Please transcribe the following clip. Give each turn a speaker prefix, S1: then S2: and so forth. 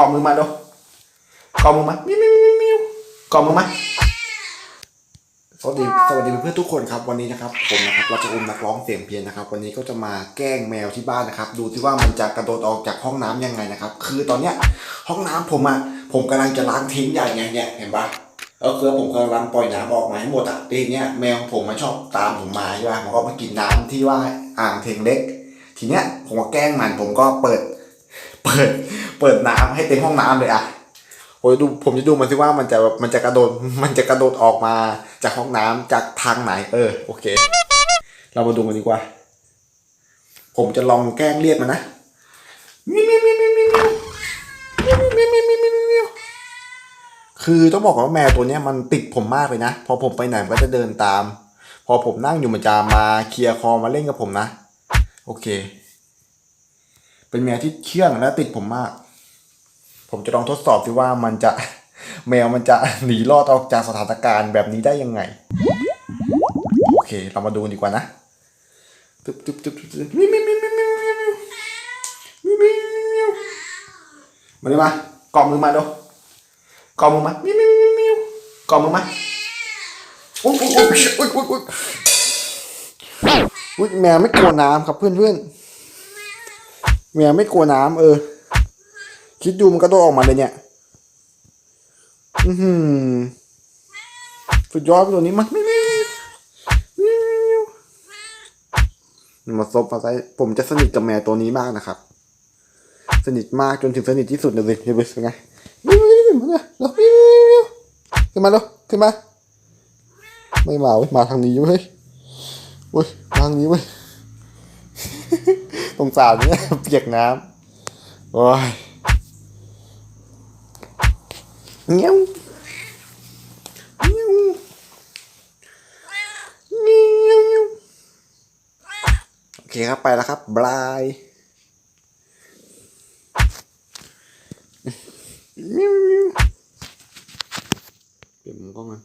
S1: กอมือมาดูกอมือมามิวมิวมิวมิวกอมือมาสวัสดีสวัสดีเพื่อนๆทุกคนครับวันนี้นะครับผมนะครับเราจะอุ้มนักร้องเสียงเพียนนะครับ วันนี้ก็จะมาแกล้งแมวที่บ้านนะครับ ดูที่ว่ามันจะกระโดดออกจากห้องน้ํำยังไงนะครับ คือตอนเนี้ยห้องน้ำผมอะผมกำลังจะล้างทิ้งใหญ่ไงเนี่ยเห็นปะแล้วคือผมกำลังปล่อยน้ำออกมาให้หมดอะทีเนี้ยแมวผมมันชอบตามผมมาใช่ปะมันก็มากินน้ำที่ว่าอ่างเทงเล็ก ทีเนี้ยผมก็แกล้งมันผมก็เปิด เปิด เปิดน้ำให้เต็มห้องน้ำเลยอะผมจะดูผมจะดูมันสิว่ามันจะมันจะกระโดดมันจะกระโดดออกมาจากห้องน้ำจากทางไหน เออโอเค เรามาดูกันดีกว่า ผมจะลองแกล้งเรียกมันนะมิวมิวมิวมิวมิวมิวมิวมิวมิวมิวมิวมิวคือต้องบอกว่าแมวตัวนี้มันติดผมมากเลยนะพอผมไปไหนมันก็จะเดินตาม พอผมนั่งอยู่มันจะมาเคลียร์คอมาเล่นกับผมนะ โอเค เป็นแมวที่เชื่องและติดผมมาก ผมจะลองทดสอบสิว่ามันจะแมวมันจะหนีรอดออกจากสถานการณ์แบบนี้ได้ยังไง โอเค เรามาดูกันดีกว่านะตึ๊บตึ๊บตึ๊บตึ๊บตึ๊บมิวมิวมิวมิวมิวมิวมิวมิวมิวมิวมาดิมากอมือมาดูกอมือมามิวมิวมิวมิวกอมือมาอุ้ยอุ้ยอุ้ยอุ้ยอุ้ยอุ้ยอุ้ยแมวไม่กลัวน้ำครับเพื่อนเพื่อนๆ แมวไม่กลัวน้ำเออ คิดดูมันกระโดดออกมาเลยเนี่ย อือหือสุดยอดตัวนี้มันมิวมิวมิวมิวมิวมาซบมาใส่ผมจะสนิทกับแมวตัวนี้มากนะครับ สนิทมากจนถึงสนิทที่สุดเลยเห็นไหมเป็นไงมิวมิวมิวมาเนี่ยแล้วมิวมิวมิวขึ้นมาแล้วขึ้นมา ไม่มาเว้ยมาทางนี้เว้ยเว้ยทางนี้เว้ย ตรงสารเนี่ยเปียกน้ำโอ้ยเงี้ยวเงี้ยเงี้ยโอเคครับไปแล้วครับบายเมียวมียวเปลี่ยนมุมกล้องกัน